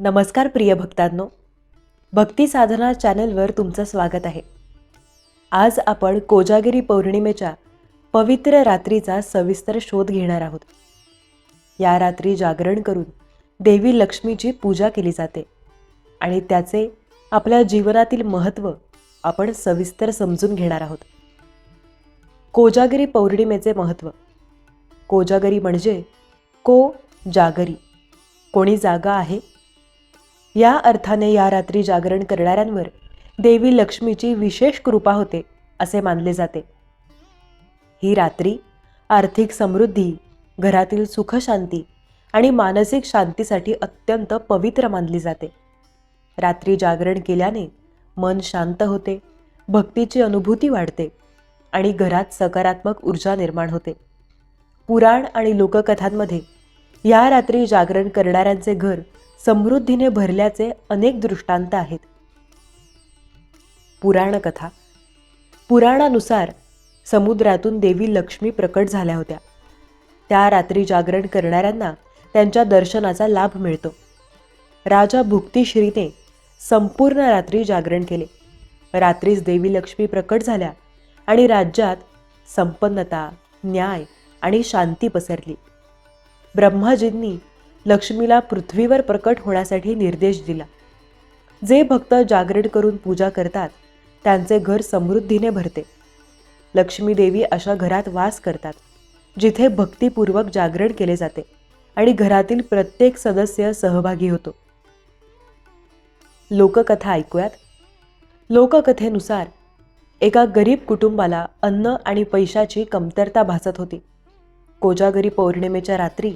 नमस्कार प्रिय भक्तांनो. भक्ती साधना चॅनलवर तुमचं स्वागत आहे. आज आपण कोजागिरी पौर्णिमेच्या पवित्र रात्रीचा सविस्तर शोध घेणार आहोत. या रात्री जागरण करून देवी लक्ष्मीची पूजा केली जाते आणि त्याचे आपल्या जीवनातील महत्त्व आपण सविस्तर समजून घेणार आहोत. कोजागिरी पौर्णिमेचे महत्त्व. कोजागरी म्हणजे को जागरी. कोणी जागा आहे या अर्थाने या रात्री जागरण करणाऱ्यांवर देवी लक्ष्मीची विशेष कृपा होते असे मानले जाते. ही रात्री आर्थिक समृद्धी घरातील सुखशांती आणि मानसिक शांतीसाठी अत्यंत पवित्र मानली जाते. रात्री जागरण केल्याने मन शांत होते भक्तीची अनुभूती वाढते आणि घरात सकारात्मक ऊर्जा निर्माण होते. पुराण आणि लोककथांमध्ये या रात्री जागरण करणाऱ्यांचे घर समृद्धीने भरल्याचे अनेक दृष्टांत आहेत. पुराणकथा. पुराणानुसार समुद्रातून देवी लक्ष्मी प्रकट झाल्या होत्या. त्या रात्री जागरण करणाऱ्यांना त्यांच्या दर्शनाचा लाभ मिळतो. राजा भुक्तिश्रीने संपूर्ण रात्री जागरण केले. रात्रीच देवी लक्ष्मी प्रकट झाल्या आणि राज्यात संपन्नता न्याय आणि शांती पसरली. ब्रह्माजींनी लक्ष्मीला पृथ्वीवर प्रकट होण्यासाठी निर्देश दिला. जे भक्त जागरण करून पूजा करतात त्यांचे घर समृद्धीने भरते. लक्ष्मी देवी अशा घरात वास करतात जिथे भक्तिपूर्वक जागरण केले जाते आणि घरातील प्रत्येक सदस्य सहभागी होतो. लोककथा ऐकूयात. लोककथेनुसार एका गरीब कुटुंबाला अन्न आणि पैशाची कमतरता भासत होती. कोजागरी पौर्णिमेच्या रात्री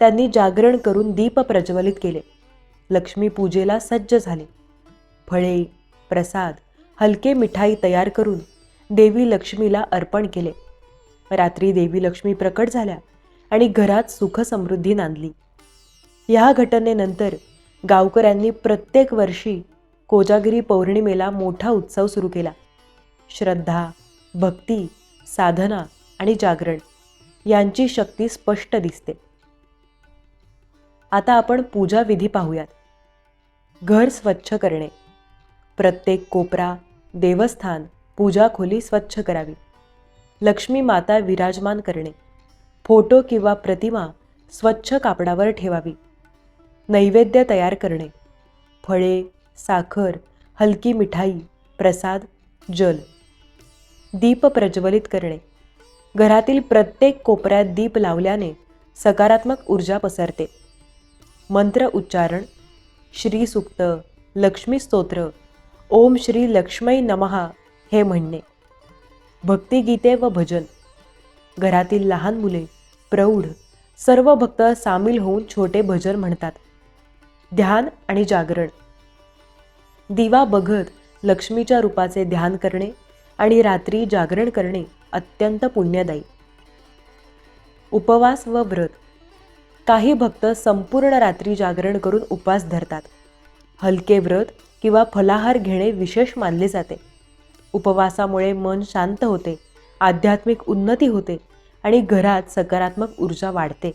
त्यांनी जागरण करून दीप प्रज्वलित केले. लक्ष्मी पूजेला सज्ज झाले. फळे प्रसाद हलके मिठाई तयार करून देवी लक्ष्मीला अर्पण केले. रात्री देवी लक्ष्मी प्रकट झाल्या आणि घरात सुखसमृद्धी नांदली. या घटनेनंतर गावकऱ्यांनी प्रत्येक वर्षी कोजागिरी पौर्णिमेला मोठा उत्सव सुरू केला. श्रद्धा भक्ती साधना आणि जागरण यांची शक्ती स्पष्ट दिसते. आता आपण पूजा विधी पाहूयात. घर स्वच्छ करणे. प्रत्येक कोपरा देवस्थान पूजा खोली स्वच्छ करावी. लक्ष्मी माता विराजमान करणे. फोटो किंवा प्रतिमा स्वच्छ कापडावर ठेवावी. नैवेद्य तयार करणे. फळे साखर हलकी मिठाई प्रसाद जल. दीप प्रज्वलित करणे. घरातील प्रत्येक कोपऱ्यात दीप लावल्याने सकारात्मक ऊर्जा पसरते. मंत्र उच्चारण श्री सुक्त लक्ष्मी स्तोत्र ओम श्री लक्ष्मै नमहा हे म्हणणे. भक्तिगीते व भजन. घरातील लहान मुले प्रौढ सर्व भक्त सामील होऊन छोटे भजन म्हणतात. ध्यान आणि जागरण. दिवा बघत लक्ष्मीच्या रूपाचे ध्यान करणे आणि रात्री जागरण करणे अत्यंत पुण्यदायी. उपवास व व्रत. काही भक्त संपूर्ण रात्री जागरण करून उपवास धरतात. हलके व्रत किंवा फलाहार घेणे विशेष मानले जाते. उपवासामुळे मन शांत होते आध्यात्मिक उन्नती होते आणि घरात सकारात्मक ऊर्जा वाढते.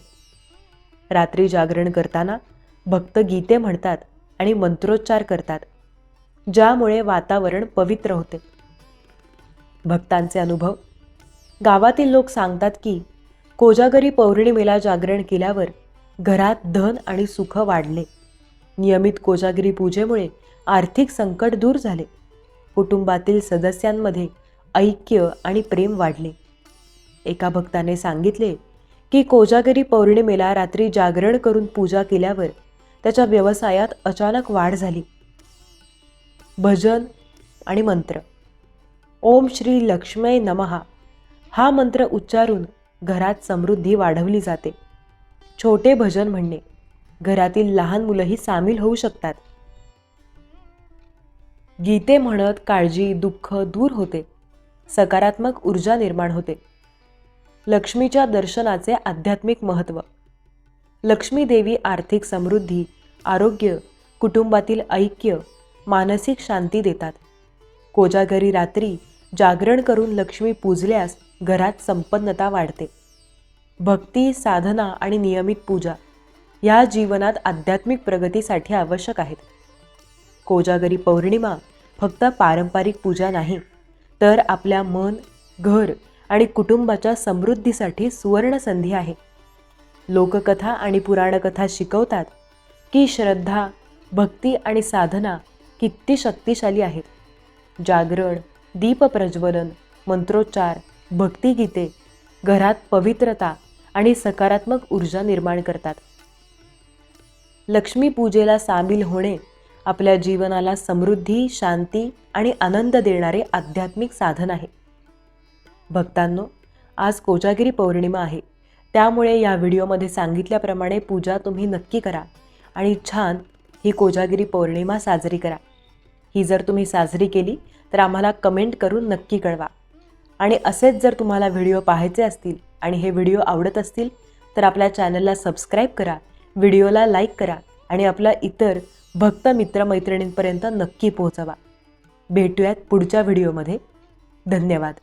रात्री जागरण करताना भक्त गीते म्हणतात आणि मंत्रोच्चार करतात ज्यामुळे वातावरण पवित्र होते. भक्तांचे अनुभव. गावातील लोक सांगतात की कोजागरी पौर्णिमेला जागरण केल्यावर घरात धन आणि सुख वाढले. नियमित कोजागिरी पूजेमुळे आर्थिक संकट दूर झाले. कुटुंबातील सदस्यांमध्ये ऐक्य आणि प्रेम वाढले. एका भक्ताने सांगितले की कोजागिरी पौर्णिमेला रात्री जागरण करून पूजा केल्यावर त्याच्या व्यवसायात अचानक वाढ झाली. भजन आणि मंत्र. ओम श्री लक्ष्मय नमहा हा मंत्र उच्चारून घरात समृद्धी वाढवली जाते. छोटे भजन म्हणणे. घरातील लहान मुलंही सामील होऊ शकतात. गीते म्हणत काळजी दुःख दूर होते. सकारात्मक ऊर्जा निर्माण होते. लक्ष्मीच्या दर्शनाचे आध्यात्मिक महत्त्व. लक्ष्मी देवी आर्थिक समृद्धी आरोग्य कुटुंबातील ऐक्य मानसिक शांती देतात. कोजागरी रात्री जागरण करून लक्ष्मी पूजल्यास घरात संपन्नता वाढते. भक्ती साधना आणि नियमित पूजा या जीवनात आध्यात्मिक प्रगतीसाठी आवश्यक आहेत. कोजागरी पौर्णिमा फक्त पारंपरिक पूजा नाही तर आपल्या मन घर आणि कुटुंबाच्या समृद्धीसाठी सुवर्ण संधी आहे. लोककथा आणि पुराणकथा शिकवतात की श्रद्धा भक्ती आणि साधना किती शक्तिशाली आहेत. जागरण दीपप्रज्वलन मंत्रोच्चार भक्तिगीते घरात पवित्रता आणि सकारात्मक ऊर्जा निर्माण करतात. लक्ष्मी पूजेला सामील होणे आपल्या जीवनाला समृद्धी शांती आणि आनंद देणारे आध्यात्मिक साधन आहे. भक्तांनो आज कोजागिरी पौर्णिमा आहे. त्यामुळे या व्हिडिओमध्ये सांगितल्याप्रमाणे पूजा तुम्ही नक्की करा आणि छान ही कोजागिरी पौर्णिमा साजरी करा. ही जर तुम्ही साजरी केली तर आम्हाला कमेंट करून नक्की कळवा. आणि असेच जर तुम्हाला व्हिडिओ पाहायचे असतील आणि हे व्हिडिओ आवडत असतील तर आपल्या चॅनलला सबस्क्राईब करा व्हिडिओला लाईक करा आणि आपला इतर भक्त मित्रमैत्रिणींपर्यंत नक्की पोहोचवा. भेटूयात पुढच्या व्हिडिओमध्ये. धन्यवाद.